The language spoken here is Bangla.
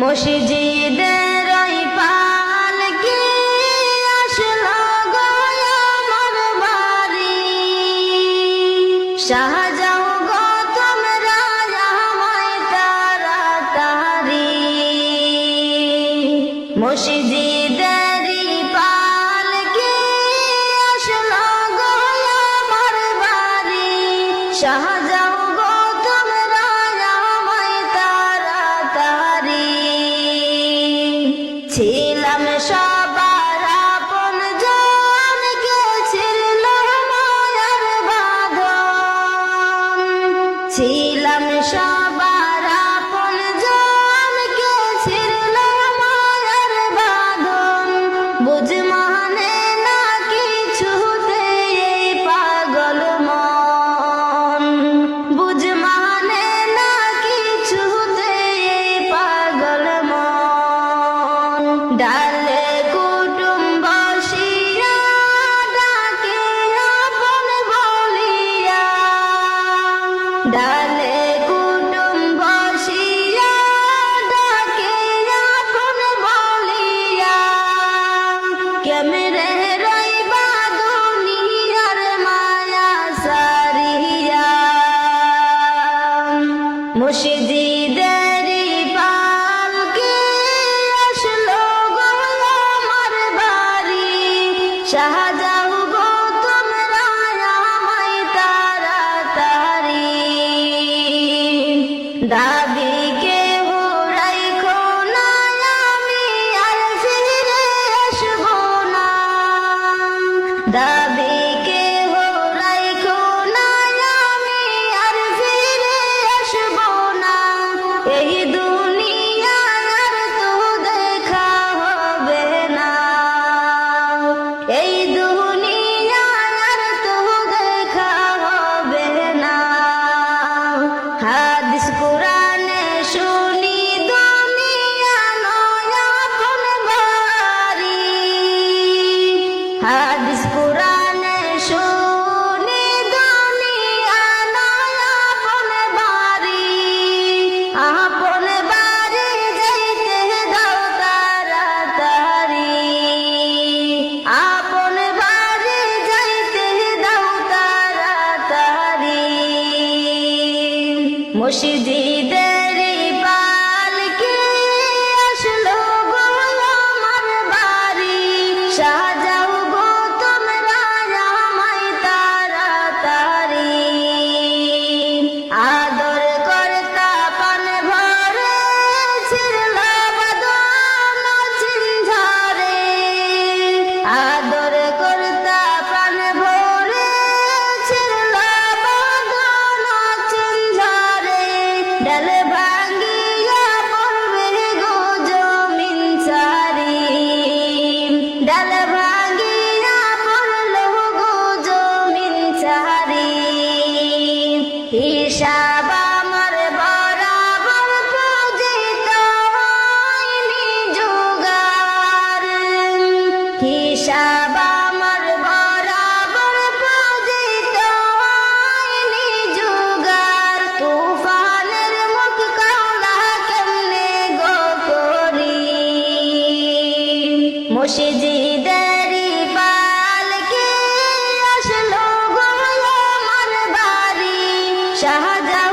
মসজিদের পাল কে আসলো আমার বাড়ি। শাহজাহ গো তোমরা আমায় তাড়াতাড়ি। মসজিদের পাল কে আসলো আমার বাড়ি। শাহজাহ ছিলাম সবার আপন জন গেছিল মায়ার বাঁধন। ছিলাম সবার আপন জন গেছিল মায়ার বাঁধন। বুঝমা ডালে কুটুম বসিয়া ডাকে এখন বলিয়া কেমরে রইবা দুনিয়ার মায়া সারিয়া? মুশিদিদেরি da খুশি দি পেশাব আমার বরাবর পূজিত হয়নি হিসাব আমার বরাবর পূজিত হয়নি যোগার তুফানের মুখ কাউলা কেমনে গো মসজিদ শাহজাহান